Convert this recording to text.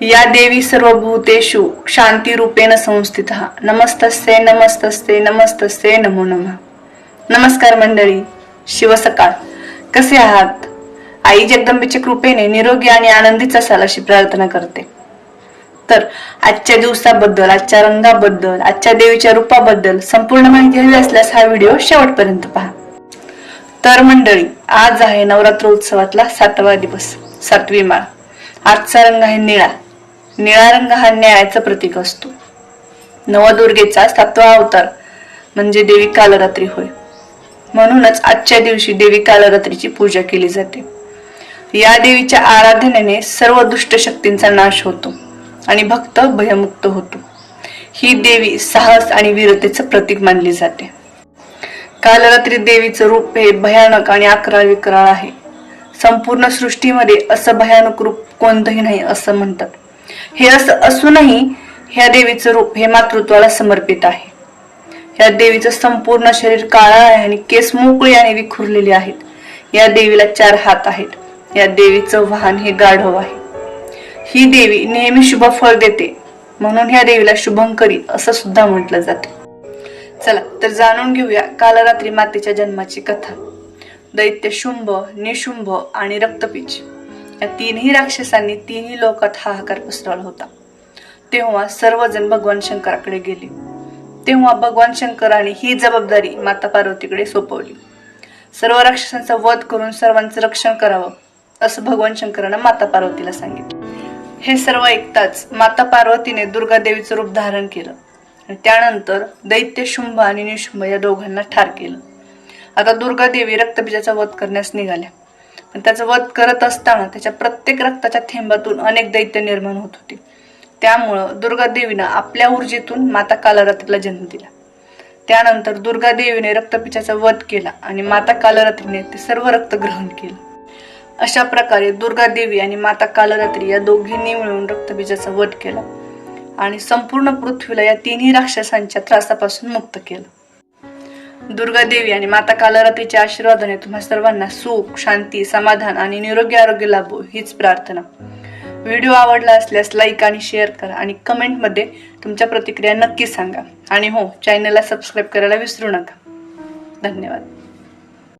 या देवी सर्वभूतेषु शांती रूपेण संस्थित। नमस्तस्ते नमस्तस्ते नमस्तस्ते नमो नमः। नमस्कार मंडळी शिवसकाळ। कसे आहात? आई जगदंबेच्या कृपेने निरोगी आणि आनंदीच असाल अशी प्रार्थना करते. तर आजच्या दिवसाबद्दल आजच्या रंगाबद्दल आजच्या देवीच्या रूपाबद्दल संपूर्ण माहिती हवी असल्यास हा व्हिडिओ शेवटपर्यंत पहा. तर मंडळी आज आहे नवरात्र उत्सवातला सातवा दिवस सातवी माळ. आजचा रंग आहे निळा. निळा रंग हा न्यायाचं प्रतीक असतो. नवदुर्गेचा सातवा अवतार म्हणजे देवी कालरात्री होय. म्हणूनच आजच्या दिवशी देवी कालरात्रीची पूजा केली जाते. या देवीच्या आराधनेने सर्व दुष्ट शक्तींचा नाश होतो आणि भक्त भयमुक्त होतो. ही देवी साहस आणि वीरतेचं प्रतीक मानली जाते. कालरात्री देवीचं रूप हे भयानक आणि अकराळ विकराळ आहे. संपूर्ण सृष्टीमध्ये असं भयानक रूप कोणतंही नाही असं म्हणतात. हे असं असूनही ह्या देवीचं रूप हे मातृत्वाला समर्पित आहे. या देवीचं संपूर्ण शरीर काळा आहे आणि केस मोकळे आणि विखुरलेले आहेत. या देवीला चार हात आहेत. या देवीचं वाहन हे गाढव आहे. ही देवी नेहमी शुभ फळ देते. म्हणून ह्या देवीला शुभंकरी असं सुद्धा म्हटलं जाते. चला तर जाणून घेऊया कालरात्री मातेच्या जन्माची कथा. दैत्य शुंभ निशुंभ आणि रक्तपीच. या तीनही राक्षसांनी तिन्ही लोकात हाहाकार पसरवला होता. तेव्हा सर्वजण भगवान शंकराकडे गेले. तेव्हा भगवान शंकराने ही जबाबदारी माता पार्वतीकडे सोपवली. सर्व राक्षसांचा वध करून सर्वांचं रक्षण करावं असं भगवान शंकरानं माता पार्वतीला सांगितलं. हे सर्व ऐकताच माता पार्वतीने दुर्गा देवीचं रूप धारण केलं आणि त्यानंतर दैत्य शुंभ आणि निशुंभ या दोघांना ठार केलं. आता दुर्गा देवी रक्तबीजाचा वध करण्यास निघाल्या. आणि त्याचा वध करत असताना त्याच्या प्रत्येक रक्ताच्या थेंबातून अनेक दैत्य निर्माण होत होते. त्यामुळं दुर्गादेवीनं आपल्या ऊर्जेतून माता कालरात्रीला जन्म दिला. त्यानंतर दुर्गादेवीने रक्तपिचाचा वध केला आणि माता कालरात्रीने ते सर्व रक्त ग्रहण केलं. अशा प्रकारे दुर्गादेवी आणि माता कालरात्री या दोघींनी मिळून रक्तबीजाचा वध केला आणि संपूर्ण पृथ्वीला या तिन्ही राक्षसांच्या त्रासापासून मुक्त केलं. दुर्गा देवी आणि माता कालरात्रीच्या आशीर्वादाने तुम्हा सर्वांना सुख शांती समाधान आणि निरोगी आरोग्य लाभो हीच प्रार्थना. व्हिडिओ आवडला असल्यास लाईक आणि शेअर करा आणि कमेंटमध्ये तुमच्या प्रतिक्रिया नक्की सांगा. आणि हो चॅनलला सबस्क्राईब करायला विसरू नका. धन्यवाद.